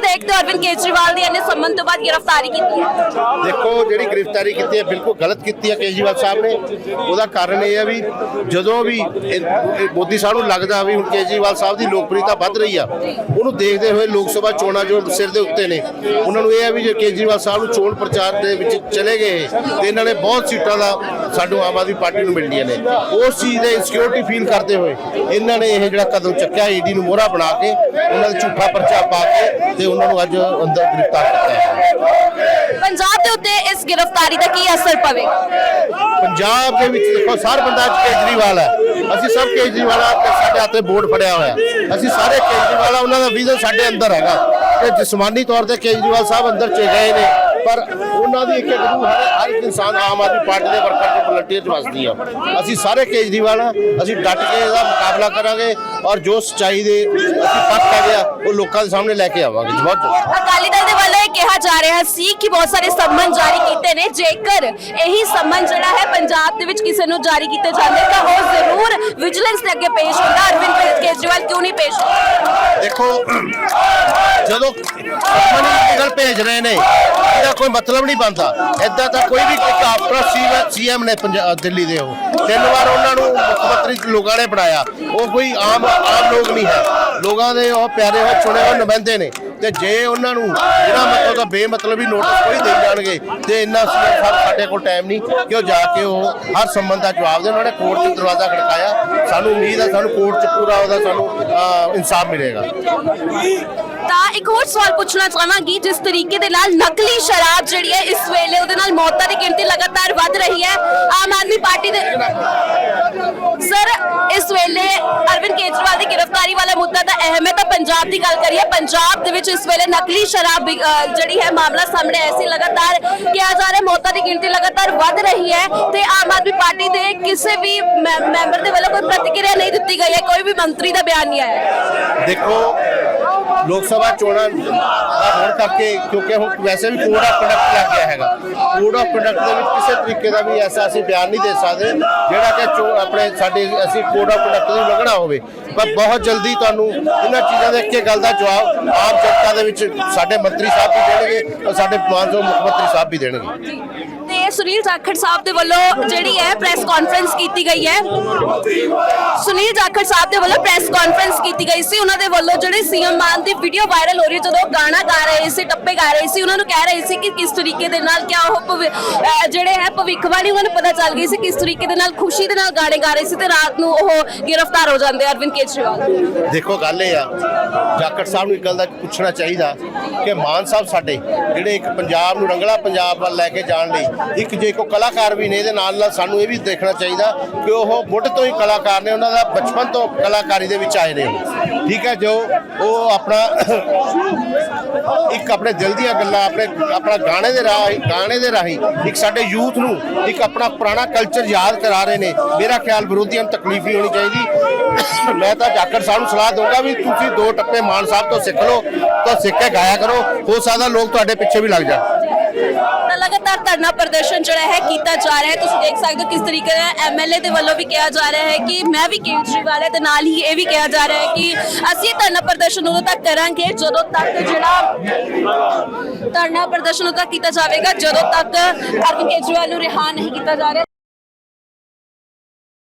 ਕਿਵੇਂ ਦੇਖਦੇ ਅਰਵਿੰਦ ਕੇਜਰੀਵਾਲ ਦੀ ਇਹਨੇ ਸੰਬੰਧ ਤੋਂ ਬਾਅਦ ਗ੍ਰਿਫਤਾਰੀ ਕੀਤੀ ਹੈ। ਦੇਖੋ, ਜਿਹੜੀ ਗ੍ਰਿਫਤਾਰੀ ਕੀਤੀ ਹੈ, ਬਿਲਕੁਲ ਗਲਤ ਕੀਤੀ ਹੈ ਕੇਜਰੀਵਾਲ ਸਾਹਿਬ ਨੇ। ਉਹਦਾ ਕਾਰਨ ਇਹ ਹੈ ਵੀ ਜਦੋਂ ਵੀ ਮੋਦੀ ਸਾਹਿਬ ਨੂੰ ਲੱਗਦਾ ਵੀ ਹੁਣ ਕੇਜਰੀਵਾਲ ਸਾਹਿਬ ਦੀ ਲੋਕਪ੍ਰਿਯਤਾ ਵੱਧ ਰਹੀ ਆ, ਉਹਨੂੰ ਦੇਖਦੇ ਹੋਏ ਲੋਕ ਸਭਾ ਚੋਣਾਂ ਜੋ ਸਿਰ ਦੇ ਉੱਤੇ ਨੇ, ਉਹਨਾਂ ਨੂੰ ਇਹ ਹੈ ਵੀ ਜੇ ਕੇਜਰੀਵਾਲ ਸਾਹਿਬ ਨੂੰ ਚੋਣ ਪ੍ਰਚਾਰ ਦੇ ਵਿੱਚ ਚਲੇ ਗਏ, ਤੇ ਇਹਨਾਂ ਨੇ ਬਹੁਤ ਸੀਟਾਂ ਦਾ ਸਾਨੂੰ ਆਮ ਆਦਮੀ ਪਾਰਟੀ ਨੂੰ ਮਿਲਣੀਆਂ ਨੇ। ਉਸ ਚੀਜ਼ ਦੇ ਇਨਸਿਕਿਉਰਿਟੀ ਫੀਲ ਕਰਦੇ ਹੋਏ ਇਹਨਾਂ ਨੇ ਇਹ ਜਿਹੜਾ ਕਦਮ ਚੱਕਿਆ ਈਡੀ ਨੂੰ ਮੋਹਰਾ ਬਣਾ ਕੇ, ਉਹਨਾਂ ਦਾ ਝੂਠਾ ਪਰਚਾ ਪਾ ਕੇ ਤੇ ਉਹਨਾਂ ਨੂੰ ਅੱਜ ਅੰਦਰ ਗ੍ਰਿਫਤਾਰ ਕੀਤਾ ਹੈ। ਪੰਜਾਬ ਦੇ ਉੱਤੇ ਇਸ ਗ੍ਰਿਫਤਾਰੀ ਦਾ ਕੀ ਅਸਰ ਪਵੇਗਾ? ਪੰਜਾਬ ਦੇ ਵਿੱਚ ਦੇਖੋ ਸਾਰ ਬੰਦਾ ਕੇਜਰੀਵਾਲ ਹੈ। ਅਸੀਂ ਸਭ ਕੇਜਰੀਵਾਲ ਆ ਸਾਡੇ ਹੱਥੇ ਬੋਰਡ ਫੜਿਆ ਹੋਇਆ ਅਸੀਂ ਸਾਰੇ ਕੇਜਰੀਵਾਲ ਆ ਉਹਨਾਂ ਦਾ ਵਿਜ਼ਨ ਸਾਡੇ ਅੰਦਰ ਹੈਗਾ। ਤੇ ਜਿਸਮਾਨੀ ਤੌਰ ਤੇ ਕੇਜਰੀਵਾਲ ਸਾਹਿਬ ਅੰਦਰ ਚ ਗਏ ਨੇ। ਪਰ ਉਹਨਾਂ ਦੀ ਇੱਕ ਇੱਕ ਰੂਹ ਹਰ ਹਰ ਇੱਕ ਇਨਸਾਨ ਆਮ ਆਦਮੀ ਪਾਰਟੀ ਦੇ ਵਰਕਰ ਤੇ ਵਲੰਟੀਅਰ ਚ ਵਸਦੀ ਆ। ਅਸੀਂ ਸਾਰੇ ਕੇਜਰੀਵਾਲ ਆ ਅਸੀਂ ਡਟ ਕੇ ਇਹਦਾ ਮੁਕਾਬਲਾ ਕਰਾਂਗੇ ਔਰ ਜੋ ਸੱਚਾਈ ਦੇ ਅਸੀਂ ਪੱਖ ਹੈਗੇ ਆ, ਉਹ ਲੋਕਾਂ ਦੇ ਸਾਹਮਣੇ ਲੈ ਕੇ ਆਵਾਂਗੇ ਬਹੁਤ ਅਕਾਲੀ ਦਲ ਦੇ ਵੱਲੋਂ ਇਹ ਕਿਹਾ ਜਾ ਰਿਹਾ ਸੀ ਕਿ ਬਹੁਤ ਸਾਰੇ ਸੰਮਨ ਜਾਰੀ ਕੀਤੇ ਨੇ। ਜੇਕਰ ਇਹੀ ਸੰਮਨ ਜਿਹੜਾ ਹੈ ਪੰਜਾਬ ਦੇ ਵਿੱਚ ਕਿਸੇ ਨੂੰ ਜਾਰੀ ਕੀਤੇ ਜਾਂਦੇ ਤਾਂ ਉਹ ਜ਼ਰੂਰ ਵਿਜੀਲੈਂਸ ਦੇ ਅੱਗੇ ਪੇਸ਼ ਹੁੰਦਾ। ਅਰਵਿੰਦ ਕੇਜਰੀਵਾਲ ਕਿਉਂ ਨਹੀਂ ਪੇਸ਼ ਹੁੰਦਾ ਦੇਖੋ, ਜਦੋਂ ਮਨੀ ਨਿਕਲ ਭੇਜ ਰਹੇ ਨੇ, ਇਹਦਾ ਕੋਈ ਮਤਲਬ ਨਹੀਂ ਬਣਦਾ। ਐਦਾਂ ਤਾਂ ਕੋਈ ਵੀ ਇੱਕ ਆਪਣਾ ਸੀਐਮ ਨੇ ਪੰਜਾਬ ਦਿੱਲੀ ਦੇ ਉਹ। ਤਿੰਨ ਵਾਰ ਉਹਨਾਂ ਨੂੰ ਮੁੱਖ ਮੰਤਰੀ ਲੋਕਾਂ ਨੇ ਬਣਾਇਆ। ਉਹ ਕੋਈ ਆਮ ਆਮ ਲੋਕ ਨਹੀਂ ਹੈ। ਲੋਕਾਂ ਦੇ ਉਹ ਪਿਆਰੇ ਹੋ ਚੁਣੇ ਹੋਏ ਨੁਮਾਇੰਦੇ ਨੇ। ਤੇ ਜੇ ਉਹਨਾਂ ਨੂੰ ਜਿਹੜਾ ਮਤਲਬ ਦਾ ਬੇਮਤਲਬੀ ਨੋਟਿਸ ਕੋਈ ਦੇ ਜਾਣਗੇ, ਤੇ ਇੰਨਾ ਸੀਐਮ ਸਾਹਿਬ ਸਾਡੇ ਕੋਲ ਟਾਈਮ ਨਹੀਂ ਕਿ ਉਹ ਜਾ ਕੇ ਉਹ ਹਰ ਸੰਬੰਧ ਦਾ ਜਵਾਬ ਦੇਣ। ਉਹਨਾਂ ਨੇ ਕੋਰਟ 'ਚ ਦਰਵਾਜ਼ਾ ਖੜਕਾਇਆ। ਸਾਨੂੰ ਉਮੀਦ ਹੈ ਸਾਨੂੰ ਕੋਰਟ 'ਚ ਪੂਰਾ ਉਹਦਾ ਸਾਨੂੰ ਇਨਸਾਫ ਮਿਲੇਗਾ। ਤਾਂ ਇੱਕ ਹੋਰ ਸਵਾਲ ਪੁੱਛਣਾ ਚਾਹਾਂਗੀ, ਜਿਸ ਤਰੀਕੇ ਦੇ ਨਾਲ ਨਕਲੀ ਸ਼ਰਾਬ ਜਿਹੜੀ ਹੈ, ਇਸ ਵੇਲੇ ਉਹਦੇ ਨਾਲ ਮੌਤਾਂ ਦੀ ਗਿਣਤੀ ਲਗਾਤਾਰ ਵੱਧ ਰਹੀ ਹੈ। ਆਮ ਆਦਮੀ ਪਾਰਟੀ ਦੇ ਸਰ ਇਸ ਵੇਲੇ ਅਰਵਿੰਦ ਕੇਜਰੀਵਾਲ ਵਾਲਾ ਮੁੱਦਾ ਤਾਂ ਅਹਿਮ ਹੈ। ਤਾਂ ਪੰਜਾਬ ਦੀ ਗੱਲ ਕਰੀਏ, ਪੰਜਾਬ ਦੇ ਵਿੱਚ ਇਸ ਵੇਲੇ ਨਕਲੀ ਸ਼ਰਾਬ ਜਿਹੜੀ ਹੈ ਮਾਮਲਾ ਸਾਹਮਣੇ ਐਸੀ ਲਗਾਤਾਰ ਕਿਹਾ ਜਾ ਰਿਹਾ ਮੌਤਾਂ ਦੀ ਗਿਣਤੀ ਲਗਾਤਾਰ ਵੱਧ ਰਹੀ ਹੈ ਤੇ ਆਮ ਆਦਮੀ ਪਾਰਟੀ ਦੇ ਕਿਸੇ ਵੀ ਮੈਂਬਰ ਦੇ ਵੱਲੋਂ ਕੋਈ ਪ੍ਰਤੀਕਿਰਿਆ ਨਹੀਂ ਦਿੱਤੀ ਗਈ ਹੈ। ਕੋਈ ਵੀ ਮੰਤਰੀ ਦਾ ਬਿਆਨ ਨਹੀਂ ਆਇਆ। ਦੇਖੋ, ਲੋਕ ਸਭਾ ਚੋਣਾਂ ਦਾ ਹੋਣ ਕਰਕੇ, ਕਿਉਂਕਿ ਹੁਣ ਵੈਸੇ ਵੀ ਕੋਡ ਆਫ ਕੰਡਕਟ ਲੱਗ ਗਿਆ ਹੈਗਾ। ਕੋਡ ਆਫ ਕੰਡਕਟ ਦੇ ਵਿੱਚ ਕਿਸੇ ਤਰੀਕੇ ਦਾ ਵੀ ਐਸਾ ਅਸੀਂ ਬਿਆਨ ਨਹੀਂ ਦੇ ਸਕਦੇ, ਜਿਹੜਾ ਕਿ ਚੋ- ਆਪਣੇ ਸਾਡੇ ਅਸੀਂ ਕੋਡ ਆਫ ਕੰਡਕਟ ਨੂੰ ਉਲੰਘਣਾ ਹੋਵੇ। ਪਰ ਬਹੁਤ ਜਲਦੀ ਤੁਹਾਨੂੰ ਇਹਨਾਂ ਚੀਜ਼ਾਂ ਦੇ ਇੱਕ ਗੱਲ ਦਾ ਜਵਾਬ ਆਮ ਜਨਤਾ ਦੇ ਵਿੱਚ ਸਾਡੇ ਮੰਤਰੀ ਸਾਹਿਬ ਵੀ ਦੇਣਗੇ ਔਰ ਸਾਡੇ ਮਾਨਯੋਗ ਮੁੱਖ ਮੰਤਰੀ ਸਾਹਿਬ ਵੀ ਦੇਣਗੇ। ਤੇ ਸੁਨੀਲ ਜਾਖੜ ਸਾਹਿਬ ਦੇ ਵੱਲੋਂ ਜਿਹੜੀ ਹੈ ਪ੍ਰੈਸ ਕਾਨਫਰੰਸ ਕੀਤੀ ਗਈ ਹੈ। ਸੁਨੀਲ ਜਾਖੜ ਸਾਹਿਬ ਦੇ ਵੱਲੋਂ ਪ੍ਰੈਸ ਕਾਨਫਰੰਸ ਕੀਤੀ ਗਈ ਸੀ। ਉਹਨਾਂ ਦੇ ਵੱਲੋਂ ਜਿਹੜੇ ਸੀਐਮ ਮਾਨ ਦੀ ਵੀਡੀਓ ਵਾਇਰਲ ਹੋ ਰਹੀ ਜਦੋਂ ਗਾਣਾ ਗਾ ਰਹੇ ਸੀ, ਟੱਪੇ ਗਾ ਰਹੇ ਸੀ, ਉਹਨਾਂ ਨੂੰ ਕਹਿ ਰਹੇ ਸੀ ਕਿ ਕਿਸ ਤਰੀਕੇ ਦੇ ਨਾਲ ਕਿਆ ਉਹ ਜਿਹੜੇ ਹੈ ਭਵਿੱਖਬਾਣੀ, ਉਹਨਾਂ ਨੂੰ ਪਤਾ ਚੱਲ ਗਈ ਸੀ ਕਿਸ ਤਰੀਕੇ ਦੇ ਨਾਲ ਖੁਸ਼ੀ ਦੇ ਨਾਲ ਗਾਣੇ ਗਾ ਰਹੇ ਸੀ ਤੇ ਰਾਤ ਨੂੰ ਉਹ ਗ੍ਰਿਫਤਾਰ ਹੋ ਜਾਂਦੇ ਅਰਵਿੰਦ ਕੇਜਰੀਵਾਲ। ਦੇਖੋ, ਗੱਲ ਇਹ ਆ, ਜਾਖੜ ਸਾਹਿਬ ਨੂੰ ਇੱਕ ਗੱਲ ਦਾ ਪੁੱਛਣਾ ਚਾਹੀਦਾ ਕਿ ਮਾਨ ਸਾਹਿਬ ਸਾਡੇ, ਜਿਹੜੇ ਇੱਕ ਪੰਜਾਬ ਨੂੰ ਰੰਗਲਾ ਪੰਜਾਬ ਵੱਲ ਲੈ ਕੇ ਜਾਣ ਲਈ ਇੱਕ ਜੇ ਕੋ ਕਲਾਕਾਰ ਵੀ ਨੇ, ਇਹਦੇ ਨਾਲ ਨਾਲ ਸਾਨੂੰ ਇਹ ਵੀ ਦੇਖਣਾ ਚਾਹੀਦਾ ਕਿ ਉਹ ਮੁੱਢ ਤੋਂ ਹੀ ਕਲਾਕਾਰ ਨੇ, ਉਹਨਾਂ ਦਾ ਬਚਪਨ ਤੋਂ ਕਲਾਕਾਰੀ ਦੇ ਵਿੱਚ ਆਏ ਨੇ ਠੀਕ ਹੈ, ਜੋ ਉਹ ਆਪਣਾ ਇੱਕ ਆਪਣੇ ਦਿਲ ਦੀਆਂ ਗੱਲਾਂ, ਆਪਣੇ, ਆਪਣਾ ਗਾਣੇ ਦੇ ਰਾਹੀਂ, ਗਾਣੇ ਦੇ ਰਾਹੀਂ ਇੱਕ ਸਾਡੇ ਯੂਥ ਨੂੰ ਇੱਕ ਆਪਣਾ ਪੁਰਾਣਾ ਕਲਚਰ ਯਾਦ ਕਰਾ ਰਹੇ ਨੇ। ਮੇਰਾ ਖਿਆਲ ਵਿਰੋਧੀਆਂ ਨੂੰ ਤਕਲੀਫ ਨਹੀਂ ਹੋਣੀ ਚਾਹੀਦੀ। ਮੈਂ ਤਾਂ ਜਾਕਰ ਸਾਹਿਬ ਨੂੰ ਸਲਾਹ ਦਊਂਗਾ ਵੀ ਤੁਸੀਂ ਦੋ ਟੱਪੇ ਮਾਨ ਸਾਹਿਬ ਤੋਂ ਸਿੱਖ ਲਓ, ਤਾਂ ਸਿੱਖ ਕੇ ਗਾਇਆ ਕਰੋ। ਹੋ ਸਕਦਾ ਲੋਕ ਤੁਹਾਡੇ ਪਿੱਛੇ ਵੀ ਲੱਗ ਜਾਣ। ਲਗਾਤਾਰ ਧਰਨਾ ਪ੍ਰਦਰਸ਼ਨ ਜਿਹੜਾ ਹੈ ਕੀਤਾ ਜਾ ਰਿਹਾ ਹੈ। ਤੁਸੀਂ ਦੇਖ ਸਕਦੇ ਹੋ ਕਿਸ ਤਰੀਕੇ ਨਾਲ ਐਮਐਲਏ ਦੇ ਵੱਲੋਂ ਵੀ ਕਿਹਾ ਜਾ ਰਿਹਾ ਹੈ ਕਿ ਮੈਂ ਵੀ ਕੇਜਰੀਵਾਲ ਹੈ ਤੇ ਨਾਲ ਹੀ ਇਹ ਵੀ ਕਿਹਾ ਜਾ ਰਿਹਾ ਹੈ ਕਿ ਅਸੀਂ ਧਰਨਾ ਪ੍ਰਦਰਸ਼ਨ ਉਦੋਂ ਤੱਕ ਕਰਾਂਗੇ ਜਦੋਂ ਤੱਕ ਜਿਹੜਾ ਧਰਨਾ ਪ੍ਰਦਰਸ਼ਨ ਉਦੋਂ ਤੱਕ ਕੀਤਾ ਜਾਵੇਗਾ, ਜਦੋਂ ਤੱਕ ਅਰਵਿੰਦ ਕੇਜਰੀਵਾਲ ਨੂੰ ਰਿਹਾ ਨਹੀਂ ਕੀਤਾ ਜਾ ਰਿਹਾ।